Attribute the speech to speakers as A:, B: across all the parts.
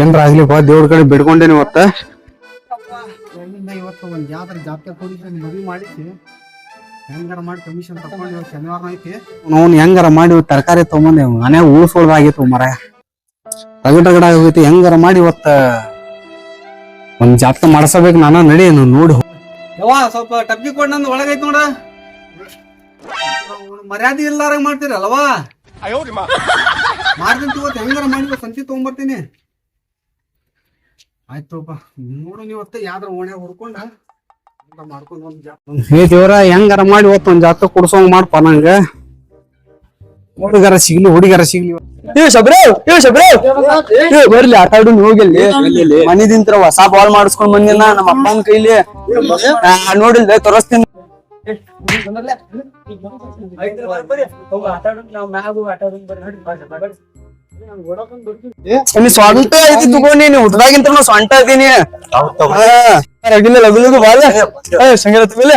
A: ಏನ್ರ ಆಗ್ಲಿ ಬಾ ದೇವ್ರ ಕಡೆ ಬಿಡ್ಕೊಂಡೇನಿ ಇವತ್ತ.
B: ಇವತ್ತು ಒಂದ್ ಯಾವ್ದಾರ ಜಾತ್ರೆ ಕೊಡಿಸಿ ಮದುವೆ ಮಾಡಿಸಿ ಹೆಂಗಾರ ಮಾಡಿ ಕಮಿಷನ್ ತಗೊಂಡು ಇವತ್ತು ಶನಿವಾರ ಐತಿ.
A: ಅವ್ನು ಹೆಂಗಾರ ಮಾಡಿ ಇವತ್ತು ತರಕಾರಿ ತಗೊಂಬಂದೆ ಮನೆ ಉಳಿಸೋದಾಗಿತ್ತು ಮರ. ರಗಡ ರಗಡ ಹೋಗೈತಿ ಹೆಂಗಾರ ಮಾಡಿ ಇವತ್ತ ಒಂದ್ ಜಾತ್ರೆ ಮಾಡ್ಸಬೇಕು ನಾನು ನಡಿ ನೋಡಿ.
B: ಯವ್ವ ಸ್ವಲ್ಪ ಟಪ್ಪಿ ಕೊಡ್ ನಂದು ಒಳಗೈತಿ ನೋಡ. ಮರ್ಯಾದೆ ಇಲ್ಲಾರಂಗ್ ಮಾಡ್ತೀರಲ್ವಾ? ಮಾಡ್ತೀನಿ ಹೆಂಗಾರ ಮಾಡಿದ ಸಂತಿ ತಗೊಂಬರ್ತೀನಿ. ಆಯ್ತಪ್ಪ ನೋಡು ನೀವು ಇವತ್ತು ಯಾವ್ದಾರ ಓಣೆ ಹುಡ್ಕೊಂಡ ಮಾಡ್ಕೊಂಡ್ ಒಂದ್ ಜಾತ
A: ಹೇ ದೇವ್ರ ಹೆಂಗಾರ ಮಾಡಿ ಇವತ್ತು ಒಂದ್ ಜಾತ ಕುಡ್ಸೋಂಗ್ ಮಾಡಪ್ಪ ನಂಗ. ಹುಡುಗರ ಸಿಗ್ಲಿ ಹುಡುಗರ ಸಿಗ್ಲಿ
C: ಏ ಶಬ್ರೆ ಏ ಶಬ್ರೆ ಏ ಬರ್ಲಿ ಆಟ ಆಡು ಹೋಗಿಲ್ಲಿ. ಮನಿದಿಂತ್ರ ಹೊಸ ಬಾಲ್ ಮಾಡಿಸ್ಕೊಂಡ್ ಬಂದಿನ ನಮ್ಮ ಅಪ್ಪನ ಕೈಲಿ. ಆ, ನೋಡಿಲ್ದೆ ತೋರಿಸ್ತೀನಿ. ಸ್ವಂತ ಐತಿ ತಗೊಂಡಿ ನೀವು ಹುಟ್ಟದಾಗಿಂತ ನಾ ಸ್ವಂಟ ಇದೀನಿ. ರಗಿಲ್ಲ ಲಗು ಲಗು ಬಾಲ ಏ ಸಂಗೀತ ಮತ್ತೆ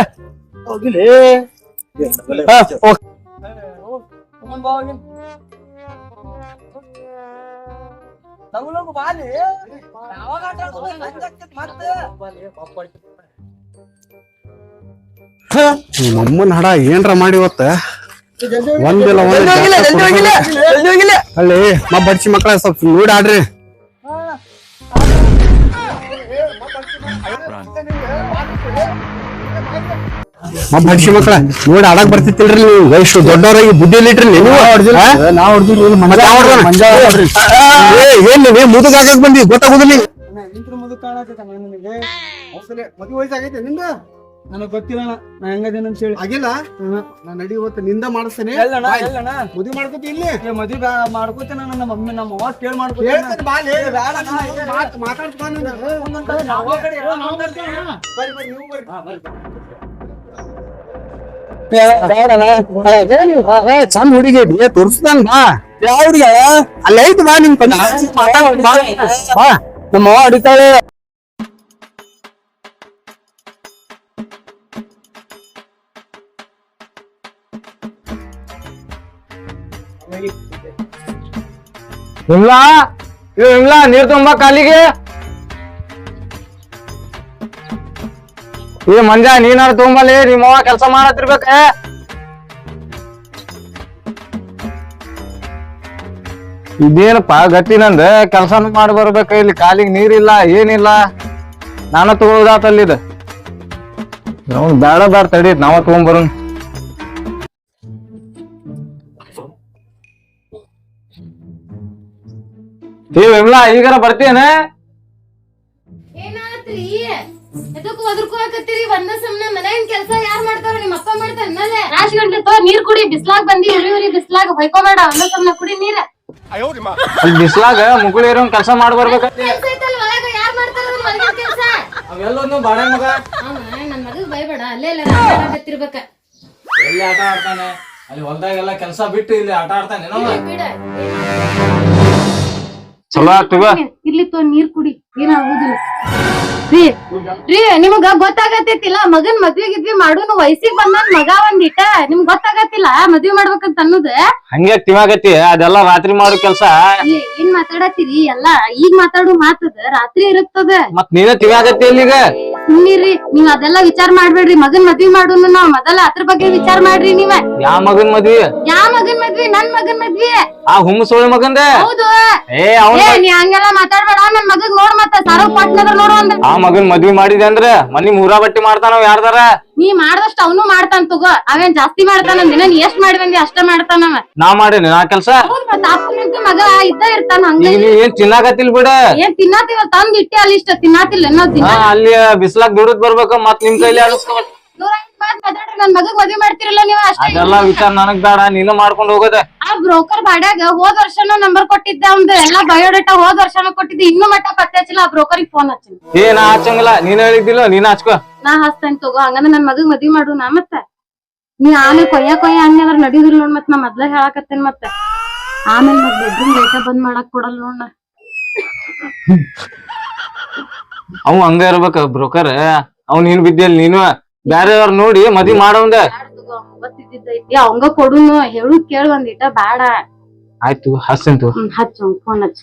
C: ಹಾ ಓಕೆ
A: ನಮ್ಮನ್ ಹಡ ಏನ್ರ ಮಾಡಿ ಇವತ್ತ? ಒಂದಿಲ್ಲ ಅಲ್ಲಿ ಮಾ ಬಡ್ಸಿ ಮಕ್ಕಳ ಸ್ವಲ್ಪ ನೋಡಿ ಆಡ್ರಿ. ಮಾ ಬಡ್ಸಿ ಮಕ್ಕಳ ನೋಡಿ ಆಡಕ್ ಬರ್ತಿತ್ತಿಲ್ರಿ ನೀವು. ಎಷ್ಟು ದೊಡ್ಡವರಾಗಿ ಬುದ್ಧಿ ಇಲ್ಲಿಟ್ರಿ ನೀವು. ಏನ್ ನೀವೇ ಮುದುಕ ಹಾಕಕ್ ಬಂದಿ? ಗೊತ್ತಾಗುದಿಲ್ಲ
B: ನಿಂತ್ರ ಮದುವೆ ವಯಸ್ಸಾಗೈತೆ ನಿಂದ? ನನಗ್ ಗೊತ್ತಿಲ್ಲ ಅಣ್ಣ. ನಾ ಹೆಂಗದೇನ ಅಂತ ಹೇಳಿ. ಆಗಿಲ್ಲ? ನಾ ನಡಿ ಇವತ್ತು ನಿಂದ ಮಾಡಿಸ್ತೇನೆ. ಮದುವೆ ಮಾಡ್ಕೋತಿ ಇಲ್ಲಿ.
C: ಮದ್ವಿ ಮಾಡ್ಕೋತೇನೆ ನನ್ನ ಮಮ್ಮಿ ನಮ್ಮ ಅವ್ವ ಕೇಳಿ
B: ಹೇಳ್ತೇನೆ ಬಾ ಲೇ, ಬೇಡ ನಾ ಇಲ್ಲಿ ಮಾತ್- ಮಾತಾಡ್ತ್ ಬಾ ನೀನು. ಬರ್ರಿ, ಬರ್ರಿ, ನೀವು ಬರ್ರಿ.
A: ಚಂದ ಹುಡುಗಿ ಐತಿ. ತೋರಿಸ್ತಾನ ಬಾ.
C: ಯಾವ ಹುಡುಗ
A: ಅಲ್ಲಿ ಐತಿ ಬಾ ನಿಮ್ ಕಣ್ಣ. ಬಾ
C: ನಮ್ಮ ಅವ್ವ ಏ ವಿಮ್ಲಾ ನೀರ್ ತುಂಬ ಕಾಲಿಗೆ. ಏ ಮಂಜ, ನೀನಾರು ತುಂಬಲಿ, ನಿಮ್ಮ ಕೆಲಸ ಮಾಡತ್ತಿರ್ಬೇಕ? ಇದೇನಪ್ಪ, ಗಟ್ಟಿ ನಂದ? ಕೆಲ್ಸಾನು ಮಾಡಿ ಬರ್ಬೇಕ ಇಲ್ಲಿ, ಕಾಲಿಗೆ ನೀರಿಲ್ಲ, ಏನಿಲ್ಲ. ನಾನು ನಮ್ಗೆ ಬೇಡ ಬೇಡ ತಡಿ, ನಾವ ತಗೊಂಬರೋನ್ ಏ ವಿಮಲಾ ಈಗಾರ ಬರ್ತೀಯನ?
D: ಎದಕ್ಕೂ ಎದಕ್ ಒದರ್ಕೋಕತ್ತೀರಿ ಒಂದ ಸಮನ ಕೆಲಸ ಯಾರ್ ಮಾಡ್ತಾರ ನಿಮ್ಮ ಅಪ್ಪ ಮಾಡ್ತಾನಲ್ಲ ರಾಶಿ ಗಂಟೆ ತೋ ನೀರ್ ಕುಡಿ ಬಿಸ್ಲಾಗ್ ಬಂದಿ ಉರಿ ಉರಿ ಬಿಸ್ಲಾಗ್ ಹೊಯ್ಕೋಬೇಡ ಒಂದ ಸಮನ ಕುಡಿ ನೀರ್.
C: ಅಲ್ಲಿ ಬಿಸ್ಲಾಗ ಮುಗುಳಿ ಇರೋ ಕೆಲಸ ಮಾಡಿ ಬರ್ಬೇಕ.
D: ಕೆಲಸ ಐತಲ್ಲ ಒಳಗ ಯಾರ್ ಮಾಡ್ತಾರ ಅದನ್ನ ಮನ್ಯಾಗಿನ್ ಕೆಲ್ಸ.
C: ಅವೆಲ್ಲೊಂದು ಬಾಳೆ ಮಗ.
D: ಅವ ನನ್ ಮಗಗ್ ಬೈಬೇಡ ಅಲ್ಲೇ ಇಲ್ಲ ಆಡಕತ್ತಿರ್ಬೇಕ
C: ಎಲ್ಲಿ ಆಟ ಆಡ್ತಾನೆ? ಅಲ್ಲಿ ಹೊಲ್ದಾಗೆಲ್ಲ ಕೆಲಸ ಬಿಟ್ಟು ಇಲ್ಲಿ ಆಟ ಆಡ್ತಾನೆ
D: ಬಿಡ.
C: ಚಲೋ ಆಗ್ತದ
D: ಇರ್ಲಿ ತೋ ನೀರ್ ಕುಡಿ. ಏನಾಗುದಿಲ್ಲ. ರೀ ರೀ ನಿಮ್ಗ ಗೊತ್ತಾಗತ್ತಿಲ್ಲ ಮಗನ್ ಮದ್ವೆ ಗಿದ್ವಿ ಮಾಡುನು ವಯಸ್ಸಿಗೆ ಬಂದ ಮಗ ಒಂದಿಟ್ಟ ನಿಮ್ಗ್ ಗೊತ್ತಾಗತ್ತಿಲ್ಲ ಮದ್ವಿ ಮಾಡ್ಬೇಕಂತ ಅನ್ನೋದ?
C: ಹಂಗೆ ತಿವಾಗತಿ ಅದೆಲ್ಲ ರಾತ್ರಿ ಮಾಡೋ ಕೆಲ್ಸ.
D: ಏ, ಏನ್ ಮಾತಾಡತ್ತೀರಿ? ಎಲ್ಲಾ ಈಗ ಮಾತಾಡೋ ಮಾತದ ರಾತ್ರಿ ಇರುತ್ತದ.
C: ಮತ್ ನೀನೇ ತಿವಾಗತಿ ಈಗ
D: ಸುಮ್ನಿರಿ ನೀವ್ ಅದೆಲ್ಲ ವಿಚಾರ ಮಾಡ್ಬೇಡ್ರಿ ಮಗನ್ ಮದ್ವಿ ಮಾಡೋನು ನಾವ್ ಮೊದಲ ಅದ್ರ ಬಗ್ಗೆ ವಿಚಾರ ಮಾಡ್ರಿ ನೀವ.
C: ಯಾವ ಮಗನ್ ಮದ್ವಿ?
D: ಯಾ ಮಗನ್ ಮದ್ವಿ? ನನ್ ಮಗನ್ ಮದ್ವಿ.
C: ಆ ಹುಮ್ಮಸೋಳಿ ಮಗಂದ?
D: ಹೌದು.
C: ಏ ಅವ್ನ
D: ಏ ನೀ ಹಂಗೆಲ್ಲ ಮಾತಾಡ್ಬೇಡ ನನ್ ಮಗಗ್ ನೋಡ್ ಮತ್ತ ಸಾರೋ ಪಟ್ನದ್ರ ನೋಡು ಒಂದ್
C: ಆ ಮಗನ್ ಮದ್ವಿ ಮಾಡಿದೆ ಅಂದ್ರ ಮನಿ ಮೂರಾ ಬಟ್ಟಿ ಮಾಡ್ತಾನ ಯಾರ್ದಾರ?
D: ನೀ ಮಾಡ್ದಷ್ಟ ಅವನು ಮಾಡ್ತಾನ ತಗೋ. ಅವೇನ್ ಜಾಸ್ತಿ ಮಾಡ್ತಾನ ದಿನ ನೀ ಎಷ್ಟ್ ಮಾಡಿ ಅಷ್ಟೇ ಮಾಡ್ತಾನವ
C: ನಾ ಮಾಡೇನಿ ನಾ ಕೆಲ್ಸ?
D: ಹೌದ್ ಮತ್ತ ಅಪ್ಪನಿಂತ ಮಗ ಇದ್ದ ಇರ್ತಾನ ಹಂಗ.
C: ಈಗ ನೀ ಏನ್ ತಿನ್ನಾಕತಿಲ್ ಬಿಡ?
D: ಏನ್ ತಿನ್ನಾತಿವ ತಂದ್ ಇಟ್ಟೆ ಅಲ್ಲಿ ಇಷ್ಟ ತಿನ್ನಾತಿಲ್ಲ
C: ಅಲ್ಲಿ ಬಿಸ್ಲಾಗ್ ದುಡಿದ್ ಬರ್ಬೇಕ ಮತ್ ನಿಮ್ ಕೈಲಿ ಅನಿಸ್ಕೊ
D: ನೂರೈವತ್ ಮಾತ್ ಮಾತಾಡ್ರಿ ನನ್ ಮಗಗ್ ಮದ್ವಿ ಮಾಡ್ತಿರಲ್ಲ ನೀವ್ ಅಷ್ಟೇ
C: ಅದೆಲ್ಲ ವಿಚಾರ ನನಗ್ ಬೇಡ ನೀನು ಮಾಡ್ಕೊಂಡ್ ಹೋಗೋದ.
D: ಆ ಬ್ರೋಕರ್ ಬಾಡ್ಯಾಗ ಹೋದ್ ವರ್ಷನೂ ನಂಬರ್ ಕೊಟ್ಟಿದ್ದೆ ಅವ್ನ್ದು ಎಲ್ಲಾ ಬಯೋಡೇಟಾ ಹೋದ್ ವರ್ಷನೂ ಕೊಟ್ಟಿದ್ದೆ ಇನ್ನೂ ಮಟ್ಟ ಪತ್ತೆ ಹಚ್ಚಿಲ್ಲ ಆ ಬ್ರೋಕರಿಗೆ ಫೋನ್ ಹಚ್ಚಿನಿ.
C: ಏ ನಾ ಹಚ್ಚಂಗಿಲ್ಲ ನೀನ್ ಹೇಳಿದ್ದಿಲ್ಲ ನೀನ್ ಹಚ್ಕೋ.
D: ನಾ ಹಚ್ತೇನೆ ತಗೋ ಹಂಗಂದ್ರ ನನ್ ಮಗಗ್ ಮದ್ವಿ ಮಾಡು ನಾ ಮತ್ತ. ನೀ ಆಮೇಲೆ ಕೊಯ್ಯ ಕೊಯ್ಯ ಅನ್ನದ್ರ ನಡೀದಿಲ್ಲ ನೋಡ್ ಮತ್ ನಾ ಮೊದ್ಲ ಹೇಳಾಕತ್ತೇನ್ ಮತ್ತ. ಆಮೇಲೆ ಮತ್ ಬೆಡ್ರೂಮ್ ಲೈಟ ಬಂದ್ ಮಾಡಕ್ ಕೊಡಲ್ಲ ನೋಡ್ ನಾ.
C: ಅವ್ ಹಂಗ ಇರ್ಬೇಕ ಬ್ರೋಕರ್ ಅವ್ ನೀನ್ ಬಿದ್ದಿಲ್ ನೀನು. ಬ್ಯಾರೆಯವ್ರ ನೋಡಿ ಮದ್ವಿ
D: ಮಾಡೋಂದ ಗೊತ್ತಿದ್ದೈತಿ ಅವಂಗ ಕೊಡು ಹೇಳು ಕೇಳು ಬಂದಿಟ್ಟ ಬ್ಯಾಡ.
C: ಆಯ್ತು
D: ಹಚ್ಚಂತು ಹಚ್ಚ ಫೋನ್ ಹಚ್ಚ.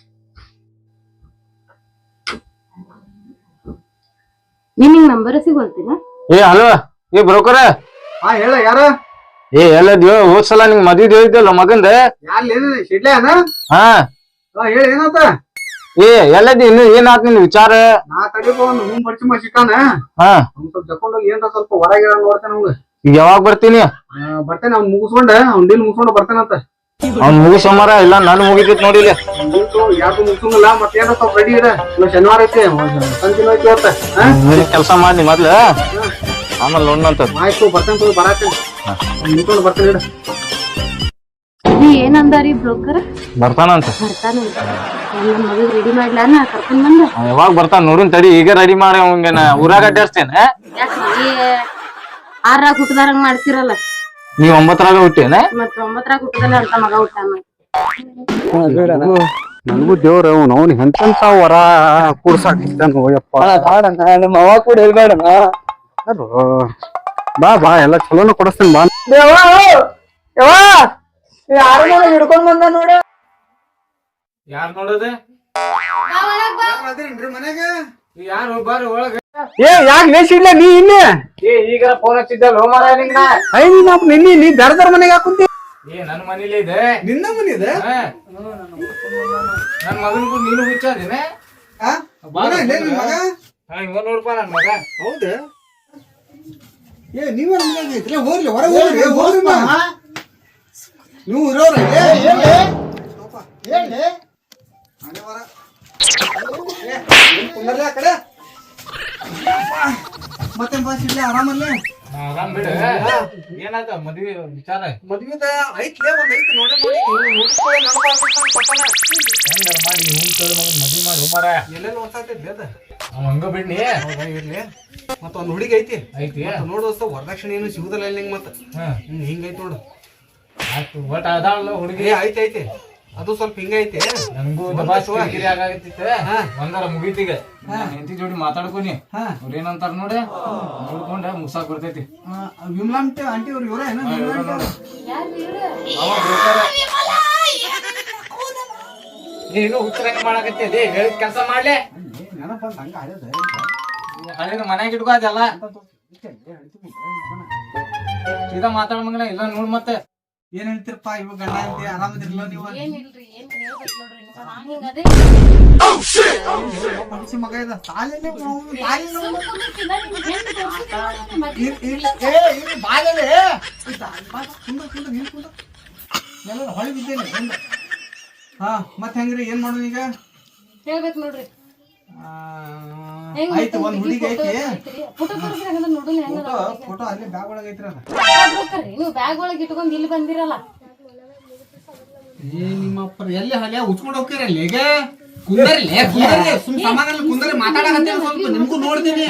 D: ನಿನ್ ನಂಬರ್ ಸಿಗೋಲ್ತಿನ
C: ಏ ಹಲೋ ಏ ಬ್ರೋಕರ?
B: ಆ ಹೇಳ ಯಾರ?
C: ಏ ಎಲ್ಲ ದೇವ ಹೋದ್ ಸಲ ನಿಂಗ್ ಮದ್ವಿ ಹೇಳಿದ್ದಲ್ಲ ಮಗಂದ?
B: ಯಾರ್ಲೇನ ಶಿಡ್ಲೆ
C: ಹಾ.
B: ಹೇಳ ಏನಂತ
C: ಏ ಎಲ್ಲದಿ ಇನ್ನು ಏನಾತ್ ನಿನ್ ವಿಚಾರ?
B: ನಾ ತಡಿಪ ಒಂದು ಹೂಮ್ ಬರ್ಚಿಮ ಸಿಕ್ಕಾನ
C: ಹಾ.
B: ಅವ್ನ್ ಸ್ವಲ್ಪ ಜಕೊಂಡೋಗಿ ಏನ್ರ ಸ್ವಲ್ಪ ಹೊರಗೆ ನೋಡ್ತೇನೆ ಅವ್ನು.
C: ಈಗ ಯಾವಾಗ ಬರ್ತೀನಿ?
B: ಬರ್ತೇನೆ ಅವ್ನ್ ಮುಗಿಸ್ಕೊಂಡ ಅವ್ನ್ ಡೀಲ್ ಮುಗಿಸ್ಕೊಂಡು ಬರ್ತೇನಂತ
C: ಅವ್ನ್ ಮುಗಿಸೋಮಾರ ಇಲ್ಲ ನಾನು ಮುಗಿತೈತ್ ನೋಡಿಲ್ಲ
B: ಯಾಕೂ ಮುಗಿಸಂಗಿಲ್ಲ ಏನೋ ಸ್ವಲ್ಪ ರೆಡಿ ಇದೆ. ಇಲ್ಲ ಶನಿವಾರ ಐತಿ ಸಂಜೆ ಐತಿ ಹಾ?
C: ಕೆಲಸ ಮಾಡಿ ಮೊದ್ಲು. ಆಮೇಲೆ ನೋಡಂತ
B: ಆಯ್ತು ಬರ್ತೇನೆ ಬರಾತೇನೆ ಮುಗಿಸ್ಕೊಂಡು ಬರ್ತೇನೆ ಇಡ.
D: ರೀ ಏನಂದಾರಿ ಬ್ರೋಕರ್?
C: ಬರ್ತಾನಂತ.
D: ಬರ್ತಾನ ನನ್ ಮಗಗ್ ರೆಡಿ ಮಾಡ್ಲಾನ ಕರ್ಕೊಂಡ್ ಬಂದ.
C: ಯಾವಾಗ ಬರ್ತಾನ ನೋಡಿ ತಡಿ ಈಗ ರೆಡಿ ಮಾಡಿ ಅವಂಗೇನ ಊರಾಗ ಅಡ್ಡಾಡ್ಸ್ತೇನೆ
D: ಯಾಕ್ರಿ ಆರಾಗ ಹುಟ್ಟದಾರಂಗ್ ಮಾಡ್ತಿರಲ್ಲ.
C: ನೀವ್ ಒಂಬತ್ತರಾಗ ಹುಟ್ಟೇನ
D: ಮತ್ತ ಒಂಬತ್ತರಾಗ ಹುಟ್ಟದಲ್ಲ ಅಂತ ಮಗ ಹುಟ್ಟಾನ.
A: ನನಗೂ ದೇವ್ರ ಅವ್ನು ಅವ್ನು ಎಂತೆಂತ ವರ ಯಪ್ಪ.
B: ನಮ್ಮ ಅವ ಕೂಡ?
A: ಬಾ ಬಾ ಎಲ್ಲ ಚಲೋನು ಕೊಡಿಸ್ತೀನಿ ಬಾ.
B: ಹಿಡ್ಕೊಂಡ್ ಬಂದ ನೋಡಿ.
C: ಯಾರ್ ನೋಡದೆ?
B: ಮನೆಗ
C: ಯಾರು ಬರ್ರಿ ಒಳಗ
A: ಏ ಯಾಕೆ ಲೇಸಿಡ್ಲ ನೀ ಇನ್ನೆ
C: ಏ ಈಗ ಫೋನ್ ಹಚ್ಚಿದ್ದಲ್ಲ ಹೋಮಾರ ನಿನ್ನ?
A: ಐ ನಿನ್ನ ನಿನ್ನೆ ನೀ ದರ್ದರ ಮನೆಗೆ ಹಾಕುಂತಿ?
C: ಏ ನನ್ನ ಮನೇಲಿ ಇದೆ.
B: ನಿನ್ನ ಮನೆ ಇದೆ
C: ನನ್ನ ನನ್ ಮಗನ್ ಕೂಡ ನೀನು ಹುಚ್ಚಾದೇನೆ?
B: ಆ? ಮಗ ಇಲ್ಲೇ ನಿನ್ ಮಗ?
C: ನೋಡ್ಪ ನನ್ ಮಗ.
B: ಹೌದಾ? ಏ ನೀವ ಹೋಗ್ಲಿ ಹೊರ ಹೋಗ್ರಿ ಹೋಗ್ರಿ. ನೀವು ಇರೋರ ಮತ್ತೆ ಬಸ್ ಇಲ್ಲ ಆರಾಮಲ್ಲೇ?
C: ಆರಾಮ್ ಬಿಡು. ಏನಾಯ್ತ? ಮದ್ವೆ ವಿಚಾರ?
B: ಮದ್ವಿದ ಐತ್ಲೇ ಒಂದ್ ಐತಿ ನೋಡಿ ನೋಡಿ. ನೋಡ್ಕೊಳ್ಳಿ
C: ಹೆಂಗಾರ ಮಾಡಿ? ಹೂಂ ಕೇಳಿ ಮಗನ್ ಮದ್ವಿ ಮಾಡಿ ಹೋಮಾರ
B: ಎಲ್ಲೆಲ್ಲ ಹೊಸಾತೈತಿ ಬೇದ
C: ಅವ ಹಂಗ ಬಿಡ್ನಿ.
B: ಹೌದಾ ಇರ್ಲಿ. ಮತ್ತ ಒಂದ್ ಹುಡುಗಿ ಐತಿ.
C: ಐತಿ?
B: ನೋಡು ವರದಕ್ಷಿಣೆ ಏನು ಸಿಗುದಿಲ್ಲ ಇಲ್ಲಿ ಮತ್ತೆ. ಹಿಂಗೈತಿ ನೋಡು.
C: ಆಯ್ತು ಅದಾಳ ಹುಡುಗಿ
B: ಐತಿ ಐತಿ ಅದು ಸ್ವಲ್ಪ ಹಿಂಗೈತೆ
C: ನನಗೂ ಆಗಾಗತ್ತಿತ್ತ ಒಂದರ ಮುಗೀತಿಗ ಹೆಂಡತಿ ಜೋಡಿ ಮಾತಾಡ್ಕೊನಿ
B: ಹಾ
C: ಅವ್ರ ಏನಂತಾರ ನೋಡಿ ನೋಡ್ಕೊಂಡೆ ಮುಗ್ಸಾಕ್ ಬರ್ತೈತಿ
B: ಆಂಟಿ ಅವ್ರು ಇವರೇ
C: ನೀನು ಹುಚ್ಚರಂಗ ಮಾಡಕತ್ತಿ ಅದೇ ಹೇಳಿದ ಕೆಲಸ ಮಾಡ್ಲೆ ಹಳೇದು ಮನ್ಯಾಗ ಇಟ್ಕೋ ಅದೆಲ್ಲ ಸೀದಾ ಮಾತಾಡ ಮಗನ ಇಲ್ಲ ನೋಡ್ ಮತ್ತೆ
B: ಏನ್ ಹೇಳ್ತಿರಪ್ಪ ಇವಾಗ ಗಂಡ ಅಂತೆ ಆರಾಮದಿರ್ಲ ನೀವು?
D: ಏನಿಲ್ರಿ ಏನ್ ಹೇಳ್ಬೇಕ್ ನೋಡ್ರಿ ನಾನ್ ಹಿಂಗ್ ಅದೇ
B: ಮನುಷ್ಯ ಮಗ ಇದ ನೀನ್ ಎಲ್ಲ ಹೊಳಿ ಬಿದ್ದೇನೆ ಹಾ ಮತ್ತೆ ಹೆಂಗ್ರಿ ಏನ್ ಮಾಡೋಣ ಈಗ?
D: ಹೇಳ್ಬೇಕು ನೋಡ್ರಿ.
B: ಆಯ್ತು ಒಂದ್ ಹುಡುಗಿ ಐತಿ.
D: ಫೋಟೋ ತೋರಿಸ್ರಿ ಹಂಗಂದ್ರ ನೋಡುನ್
B: ಫೋಟೋ ಫೋಟೋ ಬ್ಯಾಗ್ ಒಳಗೆ ಐತ್ರಿ ಅದ.
D: ಹೋಗ್ಬೇಕ್ರಿ ನೀವು ಬ್ಯಾಗ್ ಒಳಗೆ ಇಟ್ಕೊಂಡ್ ಇಲ್ಲಿ ಬಂದಿರಲ್ಲ.
B: ಏ ನಿಮ್ಮಪ್ಪ ಎಲ್ಲಿ ಹಲ್ಯ? ಉಚ್ಕೊಂಡು ಹೋಗ್ತೀರಲ್ಲ ಈಗ ಕುಂದರ್ಲಿ ಕುಂದರ್ಲಿ ಸುಮ್ ಸಮಾಧಾನ ಕುಂದರ್ಲಿ ಮಾತಾಡಕತ್ತೀನಿ ಸ್ವಲ್ಪ ನಿಮ್ಗೂ ನೋಡ್ತೀನಿ.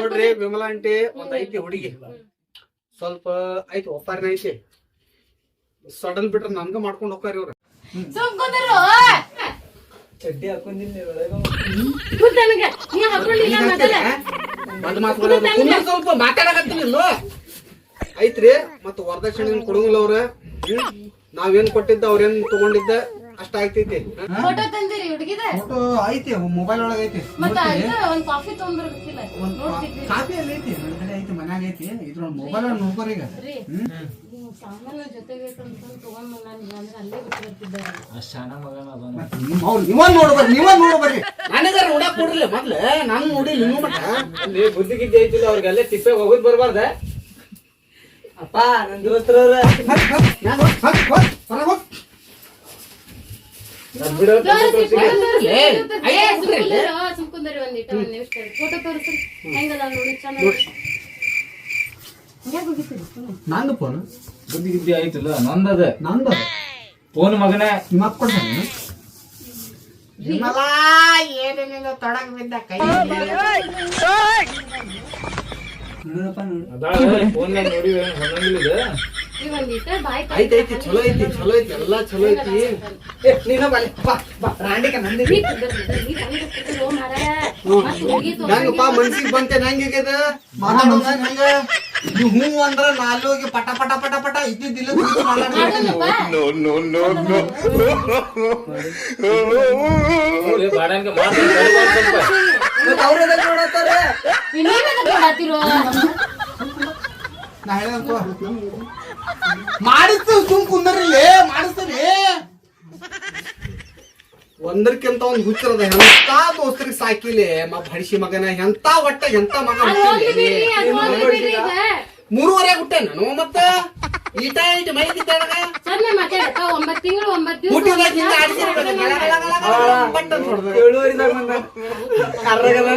D: ನೋಡ್ರಿ.
B: ವಿಮಲಾ ಆಂಟಿ ಒಂದ್ ಐತಿ ಹುಡುಗಿ. ಸ್ವಲ್ಪ ಐತಿ ಒಪ್ಪಾರ ಐತಿ. ಸಡನ್ ಬಿಟ್ರೆ ನನ್ಗ ಮಾಡ್ಕೊಂಡು ಹೋಗ್ತಾರ ಇವ್ರ. ಚಡ್ಡಿ ಹಾಕೊಂಡಿಲ್ಲ. ಸ್ವಲ್ಪ ಮಾತಾಡಕತ್ತೀನಿ ಐತ್ರಿ ಮತ್ತ ವರದಕ್ಷಿಣೆ ಕೊಡಂಗಿಲ್ಲ ಅವ್ರ? ನಾವೇನ್ ಕೊಟ್ಟಿದ್ದ ಅವ್ರೇನ್ ತಗೊಂಡಿದ್ದ ಅಷ್ಟ ಆಗ್ತೈತಿ.
D: ಫೋಟೋ ತಂದಿರಿ ಹುಡುಗಿದ?
B: ಫೋಟೋ ಐತಿ ಮೊಬೈಲ್ ಒಳಗ ಐತಿ.
D: ಮತ್ತೆ ಒಂದ್ ಕಾಫಿ ತೊಗೊಂಡ್ಬರ್ಬೇಕಿಲ್ಲ.
B: ಅಲ್ಲಿ ಐತಿ ಐತಿ ಮನ್ಯಾಗ ಐತಿ. ಇದ್ರ ಮೊಬೈಲ್ ನೋಡ್ಕೋರಿ ಈಗ.
D: ಸಾಮಾನ್ಯ ಜೊತೆಗೆ ತಂದ್ಕೊಂಡು ತಗೊಂಡ್ ನಾನು ಇಲ್ಲಾಂದ್ರೆ ಅಲ್ಲೇ ಬಿಟ್ಟು ಬರ್ತಿದ್ದೆ
C: ಅಷ್ಟ್ ಶಾಣ ಮಗನ ಅದಾನ.
B: ನಿಮ್ಮ ಅವ್ರು ನೀವ ನೋಡ್ಬರ್ರಿ ನೀವ ನೋಡ್ಬರ್ರಿ ನನಗಾರ ನೋಡಕ್ ಕೊಡ್ರಿ ಮೊದ್ಲ ನಾನು ನೋಡಿಲ್ಲ ನೀವು ಮಟ್ಟ.
C: ಅಲ್ಲಿ ಬುದ್ಧಿ ಗಿದ್ದಿ ಐತಿಲ್ಲ ಅವ್ರಿಗೆಲ್ಲ ತಿಪ್ಪೆ ಹೋಗುದ್ ಬರ್ಬಾರ್ದ.
B: ಅಪ್ಪ ನನ್ ದೋಸ್ತರವ್ರ.
D: ಒಂದಿಟ್ಟ ಒಂದ್ ನಿಮಿಷ ಫೋಟೋ ತೋರಿಸ್ರಿ. ಹೆಂಗದ ನೋಡಿ
B: ನಂದು ಫೋನ್
C: ಬುದ್ಧಿ ಗಿದ್ದಿ ಆಯ್ತಲ್ಲ ನಂದದ.
B: ನಂದ
C: ಫೋನ್ ಮಗನೇ?
B: ನಿಮ್ಮ ಅಪ್ಪ ಕೊಡ್ತಾನೆ ಏನೇನಿಲ್ಲ ತೊಡಗ್ ಬಿದ್ದ ಕೈ. ನೋಡಪ್ಪ ನೋಡು.
C: ಫೋನ್ ನೋಡಿ ಹೊಂದಂಗಿಲ್ಲ
B: ಐತಿ ಐತಿ ಚಲೋ ಐತಿ ಚಲೋ ಐತಿ ಎಲ್ಲ ಚಲೋ ಐತಿ. ಏ ನೀನ ಬಲ್ಲಿ ಬಾ ಬಾ ರಾಂಡಿಕ ನಂದಿ ಹೆಂಗಪ್ಪ ಮನ್ಸಿಗೆ ಬಂತೆ ನಂಗೆ ಮಾತಾಡೋಣ ಹೆಂಗ ನೀವು ಹ್ಞೂ ಅಂದ್ರ ನಾಲ್ ಹೋಗಿ ಪಟ ಪಟ ಪಟ ಪಟ ಇದ್ದಿದ್ದಿಲ್ಲ ಅವ್ರದಾಗ ನೋಡತ್ತಾರ? ನಾ ಹೇಳ್ದಂತ ಮಾಡಿಸ್ತು ಸುಮ್ ಕುಂದರಿಲ್ಲಿ ಮಾಡಿಸ್ತೀನಿ ಒಂದಕ್ಕಿಂತ ಒಂದ್ ಹುಚ್ಚರದ ಎಂತ ದೋಸ್ತರಿಗೆ ಸಾಕಿಲಿ ಮ ಬಡಿಸಿ ಮಗನ ಎಂತ ಒಟ್ಟ ಎಂತ ಮಗ ಮೂರುವರೆ ಹುಟ್ಟೆ ನಾನು ಮತ್ತ? ಈಟ ಈಟ ಮೈದಿದ್ದಾಗ
D: ಚಂದ ಮಾತಾಡಕ್ಕ ಒಂಬತ್ ತಿಂಗಳು ಒಂಬತ್ ದಿವಸ
B: ಹುಟ್ಟಿದಾಗ ಹಿಂಗ ಆಡಿಸಿರ್ಬೇಕು ಗಲ ಗಲ ಗಲ ಗಲ ಬಟ್ ಅಂತ ಹೊಡ್ದು.
A: ಏಳುವರೆದಾಗ ಬಂದ? ಕರ್ರಗದ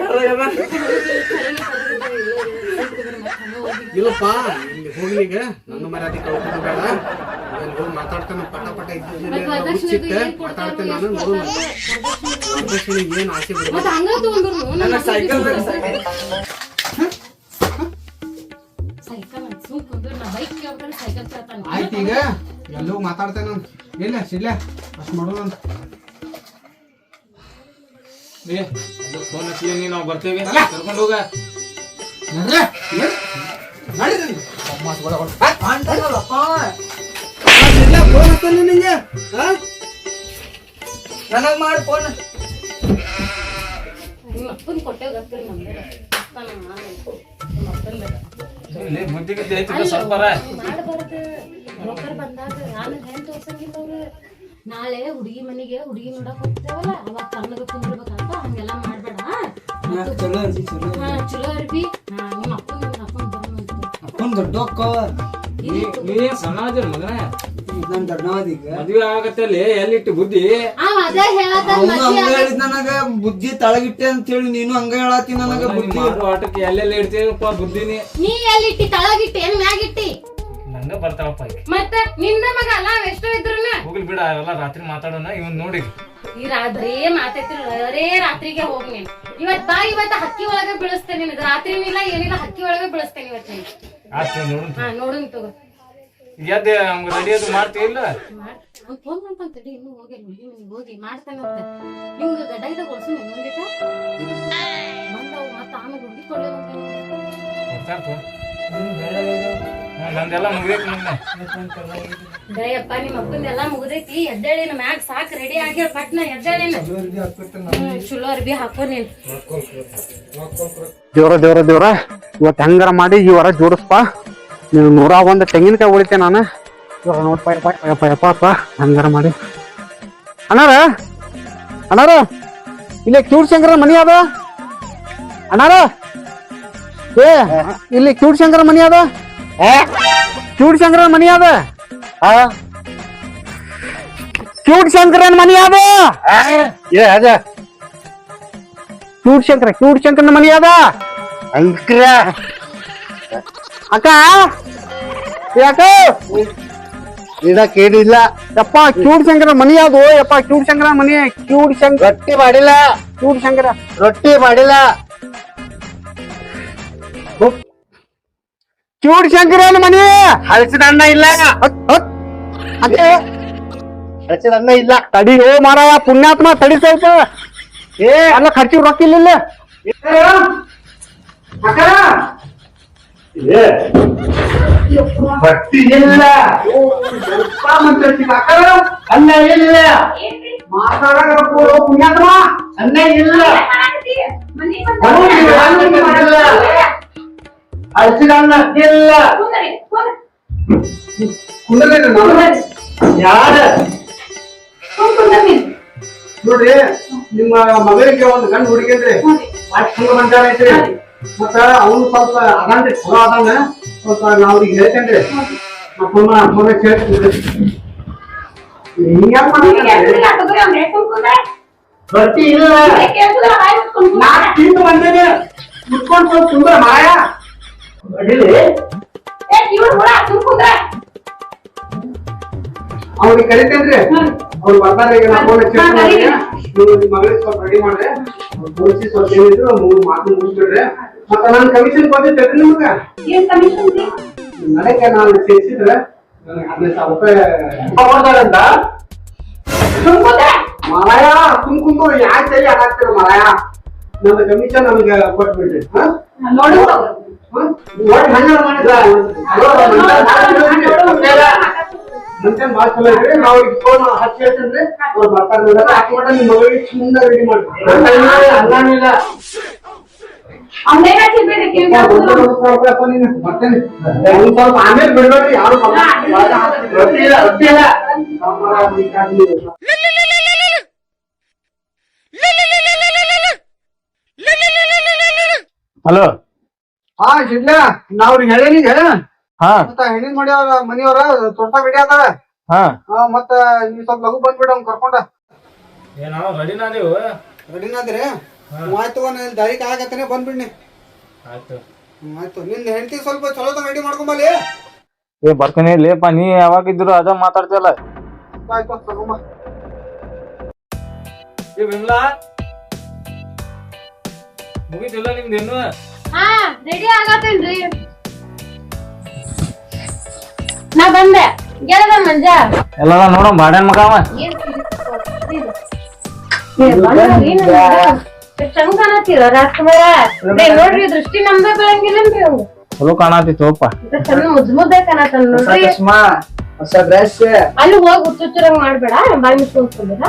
A: ಕರ್ರಗದ
B: ಇಲ್ಲಪ್ಪ ಇಲ್ಲಿ ಹೋಗ್ಲಿ ಈಗ. ನನ್ನ ಮರ್ಯಾದೆ ಕಳ್ಕೊಂಡು ಬೇಡ ನಾನು ಹೋಗಿ ಮಾತಾಡ್ತಾನೆ ಪಟ ಪಟ ಇದ್ದಾಡ್ತೇನೆ ಮಾತಾಡ್ತೇನೆ ನಾನು ನೋಡು. ಏನ್ ಆಸೆ
A: ಬಿಡ್ತೀನಿ ಸೈಕಲ್
B: ಈಗ? ಎಲ್ಲೂ ಮಾತಾಡ್ತೇನೆ ನಾನು. ಇಲ್ಲ ಸಿಲ್ಲ ಅಷ್ಟು ಮಾಡೋಣ ಅಂತ.
C: ಏ ಫೋನ್ ಹಚ್ಚಲಿ ನೀ ನಾವು ಬರ್ತೇವೆ. ಕರ್ಕೊಂಡು ಹೋಗ?
A: ನನಗ್? ಮಾಡಿ ಫೋನ್
D: ಅಲ್ಲ,
C: ಸ್ವಲ್ಪ
D: ಬ್ರೋಕರ್ ಬಂದಾಗ ನಾನು ಹೆಂಗ್ ತೋರ್ಸಂಗಿಲ್ಲ ಅವ್ರು. ನಾಳೆ ಹುಡುಗಿ ಮನೆಗೆ ಹುಡುಗಿ ನೋಡಕ್ ಹೋಗ್ತೇವಲ್ಲ ಅವಾಗ ಕಣ್ಣಗ ಕುಂದಿರ್ಬೇಕಂತ ಹಂಗೆಲ್ಲ ಮಾಡ್ಬೇಡ
A: ಚಲೋ ಅರ್ಬಿ ಚಲೋ
D: ಅರ್ಬಿ. ನಿಮ್ಮ ಅಪ್ಪನ್ ಅಪ್ಪನ್ ಬಂದು
A: ಅಪ್ಪನ್ ದೊಡ್ಡ ಅಕ್ಕ.
C: ನೀ ಸಣ್ಣ ಮಗನ?
A: ನನ್ ದೊಡ್ಡವದ ಈಗ
C: ಮದ್ವೆ ಆಗತ್ತಲ್ಲಿ ಎಲ್ಲಿಟ್ಟು ಬುದ್ಧಿ?
A: ನನಗ ಬುದ್ಧಿ ತಳಗಿಟ್ಟೆ ಅಂತ ಹೇಳಿ ನೀನು ಹಂಗ ಹೇಳತ್ತಿ ನನಗ ಬುದ್ಧಿ.
C: ಆಟಕ್ಕೆ ಎಲ್ಲೆಲ್ಲ ಇಡ್ತೀವಪ್ಪ ಬುದ್ಧಿನಿ?
D: ನೀ ಎಲ್ಲಿಟ್ಟಿ ತಳಗಿಟ್ಟಿ ಏನ್ ಮ್ಯಾಗಿಟ್ಟಿ?
C: ನಂಗ ಬರ್ತಾವಪ್ಪ ಮತ್ತೆ
D: ಮತ್ತ ನಿಂದ ಮಗ ಅಲ್ಲ ಎಷ್ಟೋ ಇದ್ರು
C: ಹೋಗ್ಲಿ ಬಿಡ ಅವೆಲ್ಲ ರಾತ್ರಿ ಮಾತಾಡೋಣ ಇವನ್ ನೋಡಿ.
D: ಈ ರಾತ್ರಿ ಮಾತೈತಿರ ಅರೇ ರಾತ್ರಿಗೆ ಹೋಗ್ ನೀನ್. ಇವತ್ ಬಾ ಇವತ್ತ ಹಕ್ಕಿ ಒಳಗೆ ಬೀಳಿಸ್ತೇನೆ ನಿನಗೆ. ರಾತ್ರಿನೂ ಇಲ್ಲ ಏನಿಲ್ಲ ಹಕ್ಕಿ ಒಳಗೆ ಬೀಳಿಸ್ತೇನೆ ಇವತ್ತು ನೀನು
C: ಆಯ್ತು ನೋಡೋಣ
D: ಹಾ ನೋಡುನ್ ತಗೋ.
C: ಎದ್ದೆ ಹಂಗ ರೆಡಿ ಅದು ಮಾಡ್ತೀವಿ ಇಲ್ಲ?
D: ಫೋನ್ ಅಂತ ತಡಿ ಇನ್ನೂ ಹೋಗಿ ಹುಡುಗಿ ಮನೆಗೆ ಹೋಗಿ ಮಾಡ್ತಾನೆ ಅಂತ. ನಿಮ್ಗೆ ಗಡ್ಡ ಇದ್ದಾಗ ಹೊಡ್ಸು ಒಂದಿಟ ಬಂದವು ಮತ್ತೆ ಆಮೇಲೆ ಹುಡುಗಿ
C: ನಂದೆಲ್ಲ ಮುಗಿದೈತಿ
D: ದಯಪ್ಪ ನಿಮ್ಮ ಅಪ್ಪಂದೆಲ್ಲ ಮುಗ್ದೈತಿ. ಎದ್ದೇಳಿನ ಮ್ಯಾಗ ಸಾಕ್ ರೆಡಿ ಆಗ್ಯಾಳ ಪಟ್ನ ಎದ್ದೇಳಿನ. ಹ್ಮ್ ಚಲೋ ಅರ್ಬಿ ಹಾಕೋ ನೀನ್.
A: ದೇವ್ರ ದೇವ್ರ ದೇವ್ರ ಇವತ್ತು ಹೆಂಗಾರ ಮಾಡಿ ಈ ವರ ಜೋಡಿಸ್ಪ. ನೀನು ನೂರ ಒಂದು ತೆಂಗಿನಕಾಯಿ ಉಳಿತೆ ನಾನು. ಇವಾಗ ನೋಡ್ಪ ಯಪ್ಪ ಯಪ್ಪ ಯಪ್ಪ ಯಪ್ಪ ಹೆಂಗಾರ ಮಾಡಿ. ಅಣ್ಣಾರ? ಅಣ್ಣಾರ? ಇಲ್ಲಿ ಕ್ಯೂಟ್ ಶಂಕರ ಮನಿ ಅದ? ಅಣ್ಣಾರ? ಏ ಇಲ್ಲಿ ಕ್ಯೂಟ್ ಶಂಕರ ಮನಿ ಅದ? ಕ್ಯೂಟ್ ಶಂಕರನ್ ಮನಿ ಅದ ಕ್ಯೂಟ್ ಶಂಕರನ್ ಮನಿ ಅದ
C: ಏ ಅದ.
A: ಕ್ಯೂಟ್ ಶಂಕರ ಕ್ಯೂಟ್ ಶಂಕರನ ಮನಿ ಅದ
C: ಅಂಕ್ರ.
A: ಅಕ್ಕ? ಯಾಕ?
C: ಇದ ಕೇಳಿಲ್ಲ.
A: ಯಪ್ಪ ಕ್ಯೂಟ್ ಶಂಕರ ಮನಿ ಅದು ಯಪ್ಪ ಕ್ಯೂಟ್ ಶಂಕರ ಮನಿ ಕ್ಯೂಟ್ ಶಂಕರ
C: ರೊಟ್ಟಿ ಮಾಡಿಲ್ಲ.
A: ಕ್ಯೂಟ್ ಶಂಕರ
C: ರೊಟ್ಟಿ ಮಾಡಿಲ್ಲ.
A: ಕ್ಯೂಟ್ ಶಂಕರ ಮನೆ.
C: ಹಳಸಿದ ಅಣ್ಣ ಇಲ್ಲ.
A: ಅದೇ.
C: ಹಳಸಿದ ಅಣ್ಣ ಇಲ್ಲ.
A: ತಡಿ ಓ ಮಾರಾಯ ಪುಣ್ಯಾತ್ಮ ತಡಿ ಸ್ವಲ್ಪ ಏ. ಅಲ್ಲ ಖರ್ಚು ರೊಕ್ಕ ಇಲ್ಲ.
C: ಅನ್ನ
A: ಪುಣ್ಯಾತ್ಮ
C: ಅನ್ನ ಇಲ್ಲ. ಹಳಸಿದ ಅನ್ನ ಇಲ್ಲ ಯಾರ?
B: ನೋಡ್ರಿ ನಿಮ್ಮ ಮಗಳಿಗೆ ಒಂದು ಗಂಡು ಹುಡುಗಿದ್ರಿ ಅಷ್ಟು ಮಂಚಾರ ಐತ್ರಿ. ಮತ್ತ ಅವನು ಸ್ವಲ್ಪ ಅದಾನ್ರಿ ಚಲೋ ಅದಾನ ಸ್ವಲ್ಪ ನಾ ಅವ್ರಿಗೆ ಹೇಳ್ತೇನ್ರಿ. ಫೋನ್ ಫೋನ್ ಕೇಳ್ತೀನಿ ಹಿಂಗ್ಯಾಕ್ ಮಾಡ್ತಾನೆ?
C: ರೊಟ್ಟಿ ಇಲ್ಲ.
B: ನಾ ತಿಂದು ಬಂದೇನೆ. ಕುತ್ಕೊಂಡು ಸ್ವಲ್ಪ ತುಂಬ ಮಾಯಾ ಅವ್ರಿಗೆ ಕರಿತೇನ್ರಿ ಅವ್ರು ಬರ್ತಾರೆ ಈಗ ನಾವು ನಿಮ್ಮ ಮಗಳಿಗೆ ಸ್ವಲ್ಪ ರೆಡಿ ಮಾಡ್ರಿ. ತೋರಿಸಿ ಸ್ವಲ್ಪ ಏನಿದ್ರು ಮೂರು ಮಾತು ಮುಗಿಸ್ಬಿಡ್ರಿ. ಮತ್ತ ನಾನು ಕಮಿಷನ್ ಕೊಟ್ಟಿದ್ದೆ ನಿಮ್ಗೆ. ನನಗೆ ನಾನು ಸೇರಿಸಿದ್ರೆ ಹದಿನೈದು ಸಾವಿರ ರೂಪಾಯಿ
C: ಕೊಡ್ತಾರಂತ
B: ಮಾರಾಯ ತುಂಬ ಕುಂತು ಯಾಕೆ ಸರಿ ಹಾಕ್ತೀರ ಮಾರಾಯ? ನನ್ನ ಕಮಿಷನ್ ನಮ್ಗೆ ಕೊಟ್ಬಿಡ್ರಿ ಹಾ? ಮುಂಚೆನ್ ಭಾಳ ಚಲೋ ಐತ್ರಿ ನಾವ್ ಈಗ ಫೋನ್ ಹಚ್ಚಿ ಹೇಳ್ತೇನ್ರಿ ಅವ್ರು ಬರ್ತಾರ ನೋಡ್ರಿ ಆಕೆ ಮಟ ನಿಮ್ ಮಗಳಿಗೆ ಸುಮ್ಮನೆ ರೆಡಿ ಮಾಡಿ ಹಂಗಾನಿಲ್ಲ
D: ಅವ್ನೇನ್ ಹಚ್ಚಿದ್ಬೇಡಿ ಕಿವಿ
B: ಬರ್ತೇನೆ ಸ್ವಲ್ಪ ಆಮೇಲೆ ಯಾರು ಇಲ್ಲ
C: ಹಲೋ
B: ಹಾ ಶಿಡ್ಲ ನಾವ್ ಅವ್ರಿಗೆ ಹೇಳೇನೀಗ
C: ಹಾ.
B: ಮತ್ತ ಹೆಣ್ಣಿನ ಮನೆಯವ್ರ ಮನೆಯವ್ರ ತೋಟ ಅದಾರ
C: ಹಾ.
B: ಹಾ, ಮತ್ತ ನೀವ್ ಸ್ವಲ್ಪ ಲಘು ಬಂದ್ಬಿಡ ಅವ್ನ್ ಕರ್ಕೊಂಡ.
C: ಏನೋ ರೆಡಿನಾ ನೀವು?
B: ರೆಡಿನಾದ್ರಿ ಆಯ್ತು ಒಂದ್ ದಾರಿ ಕಾಯಕತ್ತೇನೆ ಬಂದ್ಬಿಡ್ನಿ.
C: ಆಯ್ತು.
B: ಹ್ಮ್, ಆಯ್ತು. ನಿನ್ ಹೆಂಡತಿ ಸ್ವಲ್ಪ ಚಲೋ ರೆಡಿ ಮಾಡ್ಕೊಂಬಲ್ಲಿ
C: ಏ ಬರ್ತೀನಿ ಲೇಪ ನೀ ಯಾವಾಗ ಯಾವಾಗಿದ್ರು ಅದ ಮಾತಾಡ್ತಿಯಲ್ಲ.
B: ಆಯ್ತು ತಗೊಂಬ
C: ಏ ವಿಮ್ಲಾ ಮುಗಿತಿಲ್ಲ ನಿಮ್ದು ಇನ್ನು?
D: ಹಾ ರೆಡಿ ಆಗತ್ತೇನ್ರಿ? ನಾ ಬಂದೆ. ಗೆಳದ ಮಂಜ?
C: ಎಲ್ಲ ನೋಡ ಮಾಡ್ಯಾನ ಮಗ ಅವ.
D: ಚಂದ ಕಾಣತ್ತೀರ ರಾಜ್ಕುಮಾರ? ನೋಡ್ರಿ ದೃಷ್ಟಿ ನಮ್ದ ಬೆಳಂಗಿಲ್ಲನ್ರಿ ಅವ್ನು
C: ಚಲೋ ಕಾಣತಿತ್ತೋಪ
D: ಇಷ್ಟ ಚಂದ ಮುದ್ ಮುದ್ದೆ ಕಾಣತಾನ ನೋಡ್ರಿ.
B: ಹೊಸ ಡ್ರೆಸ್
D: ಅಲ್ಲಿ ಹೋಗಿ ಹುಚ್ಚುಚ್ಚರಂಗ್ ಮಾಡ್ಬೇಡ ಬಾಯಿ ಮುಚ್ಕೊಂಡ್ರ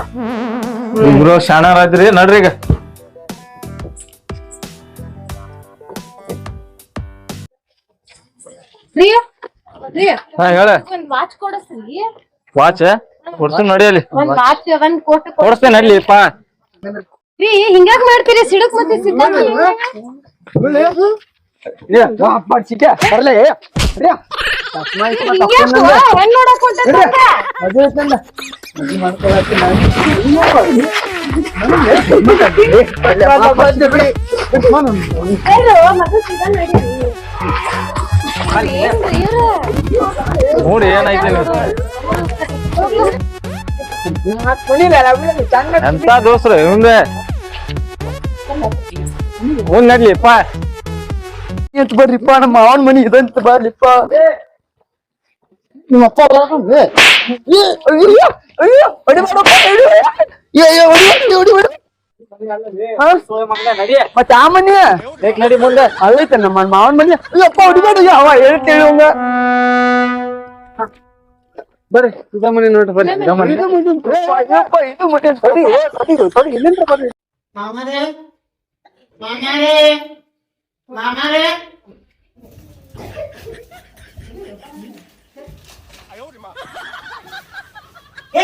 C: ಇಬ್ರು ಶಾಣರಾದ್ರಿ ನಡ್ರಿ ಈಗ.
D: ಪ್ರಿಯ ಪ್ರಿಯ
C: ಹಾ ಹೇಳ.
D: ಒಂದ್ ವಾಚ್ ಕೊಡಸ್ರಿ
C: ವಾಚ್ ಕೊಡ್ತೀನಿ ನಡಿಯಲ್ಲಿ
D: ಒಂದ್ ವಾಚ್ ಒಂದ್ ಕೋಟ್
C: ಕೊಡಿಸ್ತೇನೆ ನಡ್ಲಿಪ್ಪ
D: ರೀ ಹಿಂಗ್ಯಾಕ್ ಮಾಡ್ತೀರಿ? ಸಿಡಕ್ ಮತ್ತೆ ಸಿಡ್ಡಕ್
B: ಬರ್ಲೇ
D: ಹಿಂಗ್ಯಾಕು ಹೆಣ್ ನೋಡಕ್ ಹೊಂಟಂತ ಎಲ್ಲೋ ಮಗ ಸಿಗ ನಡೀರಿ ಏನ್ರಿ ಇವ್ರು?
C: ನೋಡಿ ಏನೈತಿ ನೀವು ಎಂತ ದೋಸ್ರು ಇವಂದೆ ಮುಂದ್ ನಡ್ಲಿಪ್ಪ
A: ಎಷ್ಟು ಬರ್ರಿಪ್ಪ ನಮ್ಮ ಮಾವನ ಮನಿ ಇದಂತ ಬರ್ಲಿಪ್ಪ ನಿಮ್ಮ ಅಪ್ಪ ಬರೋದು ಅಯ್ಯೋ ಅಯ್ಯೋ ಹೊಡಿಬೇಡಪ್ಪ, ಹೊಡಿ, ಏ, ಏ, ಹೊಡಿ, ಹೊಡಿ, ಹೊಡಿ, ಹೊಡಿ. ಹಾ? ಮತ್ತೆ ಆ ಮನಿ ನಡಿ ಮುಂದೆ ಅದೈತೆ ನಮ್ಮ ಮಾವನ ಮನಿ ಅಯ್ಯಪ್ಪ ಹೊಡಿಬೇಡ ಯಾವ ಹೇಳ್ತೇಳಿ ಅವಂಗ ಬರ್ರಿ ಇದ ಮನಿ ನೋಡ್ರಿ ಬರ್ರಿ ಇದ ಮನಿ ಅಯ್ಯಪ್ಪ ಇದು ಮನಿ ತಡಿ ಏ,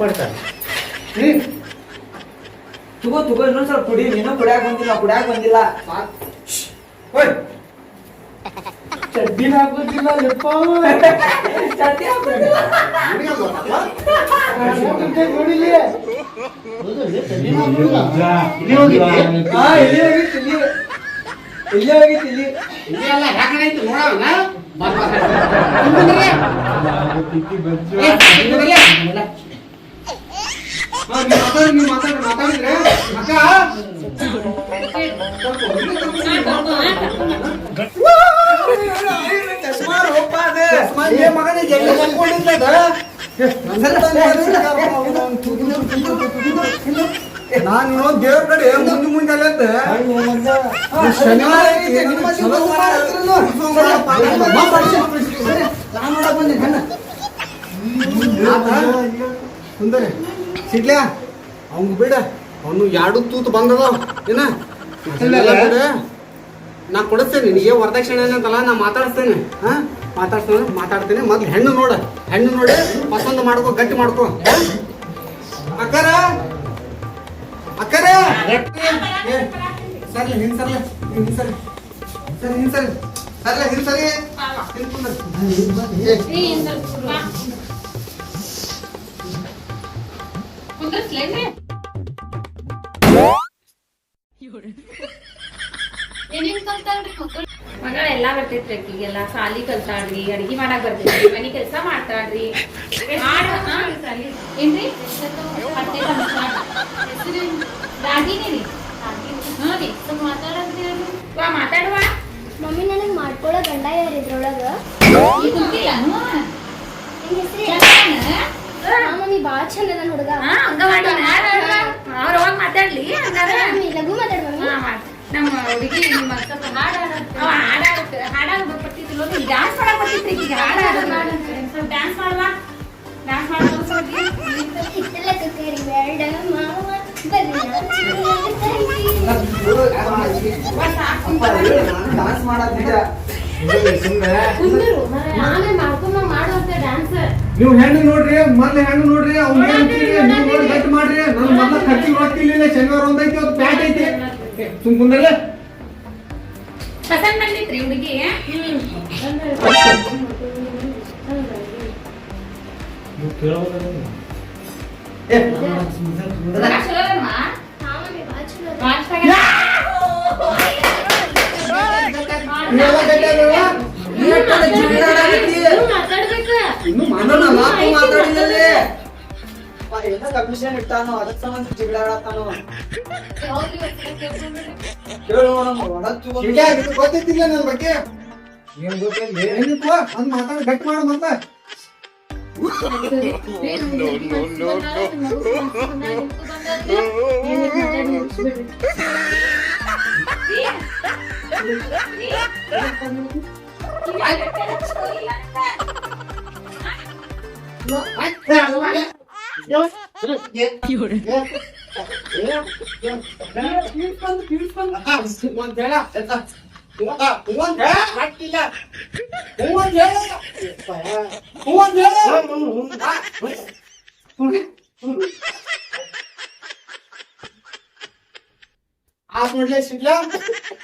B: ಮಾಡ್ತಾನೆ? ನೀ
A: ತಗೋ ತಗೋ ಇನ್ನೊಂದ್ ಸ್ವಲ್ಪ ಕುಡಿ ನೀನು ಕುಡಿಯಾಕ ಬಂದಿಲ್ಲ ಕುಡಿಯಾಕ ಬಂದಿಲ್ಲ ಯಪ್ಪ ಚಡ್ಡಿ ಹಾಕೋದಿಲ್ಲ
B: ಹೌದು, ಇಲ್ಲಿ. ಇಲ್ಲಿ ಎಲ್ಲ ನಾನು ದೇವ್ರ ಕಡೆ ಮುಂದೆ ಮುಂದೆ ಅಲ್ಲಂತ ಶನಿವಾರ ಬಂದೆ? ಸುಂದರಿ ಸಿಡ್ಲ್ಯಾ ಅವ್ನು ಬಿಡ.
A: ಅವನು ಎರಡು ತೂತು ಬಂದದ. ಏನ? ಬಿಡು. ನಾ ಕೊಡಿಸ್ತೇನೆ ನಿನಗೆ. ವರದಕ್ಷಿಣೆ ಅಂತಲ್ಲ ನಾ ಮಾತಾಡಿಸ್ತೇನೆ ಹಾ? ಮಾತಾಡ್ತೇನೆ ಮಾತಾಡ್ತೇನೆ. ಮೊದ್ಲು ಹೆಣ್ಣು ನೋಡ. ಹೆಣ್ಣು ನೋಡಿ ಪಸಂದ್ ಮಾಡ್ಕೋ ಗಟ್ಟಿ ಮಾಡ್ಕೋ. ಅಕ್ಕರ ಅಕ್ಕಾರ? ಅಕ್ಕಾರ? ಏ, ಸರಿ ಹಿಂಗ್ ಸರ್ಲಿ ಹಿಂಗ್ ಸರಿ. ಸರಿ ಹಿಂಗ್ ಸರಿ. ಸರ್ಲಿ ಹಿಂಗ್ ಸರಿ. ಹಿಂಗ್ ಕುಂದ್ರ.
D: ಕುಂದ್ರಸ್ಲೇನ್ರಿ ಏನೇನ್ ಕಲ್ತಾಳ್ರಿ ಮಕ್ಕಳು?
E: ಮಗಳ ಎಲ್ಲಾ ಬರ್ತೈತ್ರಿ ಅಕ್ಕಿಗೆಲ್ಲ ಸಾಲಿ ಕಲ್ತಾಳ್ರಿ ಅಡ್ಗಿ ಮಾಡಾಕ್ ಬರ್ತೈತ್ರಿ ಮನಿ ಕೆಲ್ಸ ಮಾಡ್ತಾಳ್ರಿ?
D: ಏನ್ರಿ?
E: ರಾಗಿನಿ ರೀ. ರೀ.
D: ಸ್ವಲ್ಪ ಅವ್ರು.
E: ವಾ ಮಾತಾಡುವ.
F: ಮಮ್ಮಿ ನನಗ್ ಮಾಡ್ಕೊಳ್ಳೋ ಗಂಡ ಯಾರಿದ್ರೊಳಗ?
E: ಈ ಕುಂತಿಲ್ಲ ಹ್ಞೂ.
F: ನಿನ್ ಹೆಸ್ರು ಬಾಳ ಚಂದ ಹುಡುಗ.
E: ಹಾ ಹಂಗ ಮಾಡೋಣ ಅವ್ರ ಹೋಗಿ ಮಾತಾಡ್ಲಿ
F: ಲಘು ಮಾತಾಡ್ ಮಮ್ಮಿ
E: ಹಾ, ಮಾಡ್. ನಮ್ಮ ಹುಡುಗಿ ನಿಮ್ಮ ಸ್ವಲ್ಪ ಹಾಡ ಅವ ಹಾಡ ಹಾಡ ಡ್ಯಾನ್ಸ್ ಮಾಡಕ್ ಈಗ ಹಾಡ ಸ್ವಲ್ಪ ಡ್ಯಾನ್ಸ್ ಮಾಡುವ ಡ್ಯಾನ್ಸ್
F: ಹಿತ್ತಲ ಕರಿ ಬೇಡ ಮಾವ
B: ಹೇಳು, ನಾನು ಡಾನ್ಸ್ ನೀವು ಹೆಣ್ಣು ನೋಡ್ರಿ ಮೊದ್ಲು ಹೆಣ್ಣು ನೋಡ್ರಿ ಅವ್ನ ಕಟ್ ಮಾಡ್ರಿ. ನನ್ ಮೊದ್ಲ ಖರ್ಚಿಗೆ ಹೋಗ್ತಿರ್ಲಿಲ್ಲ ಶನಿವಾರ ಒಂದೈತಿ ಒಂದು ಪ್ಯಾಟ್ ಐತಿ. ಏ, ಸುಮ್ ಕುಂದ್ರಲ್ಲ.
E: ಪಸಂದ್ ಬಂದಿತ್ರಿ ಹುಡುಗಿ.
B: ಏ, ಇನ್ನು ಮಾತು ಮಾತಾಡಿಲ್ಲಲ್ಲಿ
G: ಕಮಿಷನ್ ಇಟ್ಟಾನೋ ಅದಕ್ಕೆ ಸಂಬಂಧ
B: ಇದು ಗೊತ್ತೈತಿಲ್ಲ ನನ್ನ ಬಗ್ಗೆ ಏನಿತ್ತು ಒಂದ್ ಮಾತಾಡ ಗಟ್ಟಿ ಮಾಡ ಮತ್ತ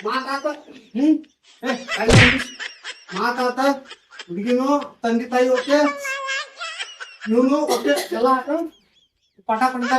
B: ಮಾತಾತ ಹ್ಮ್ ಏ, ಅಲ್ಲಿ ನಿಲ್ಸು. ಮಾತಾತ ಹುಡುಗಿನು ತಂದೆ ತಾಯಿ ಓಕೆ ಇವನು ಓಕೆ ಎಲ್ಲ ಹಾಕ ಪಟ ಪಟ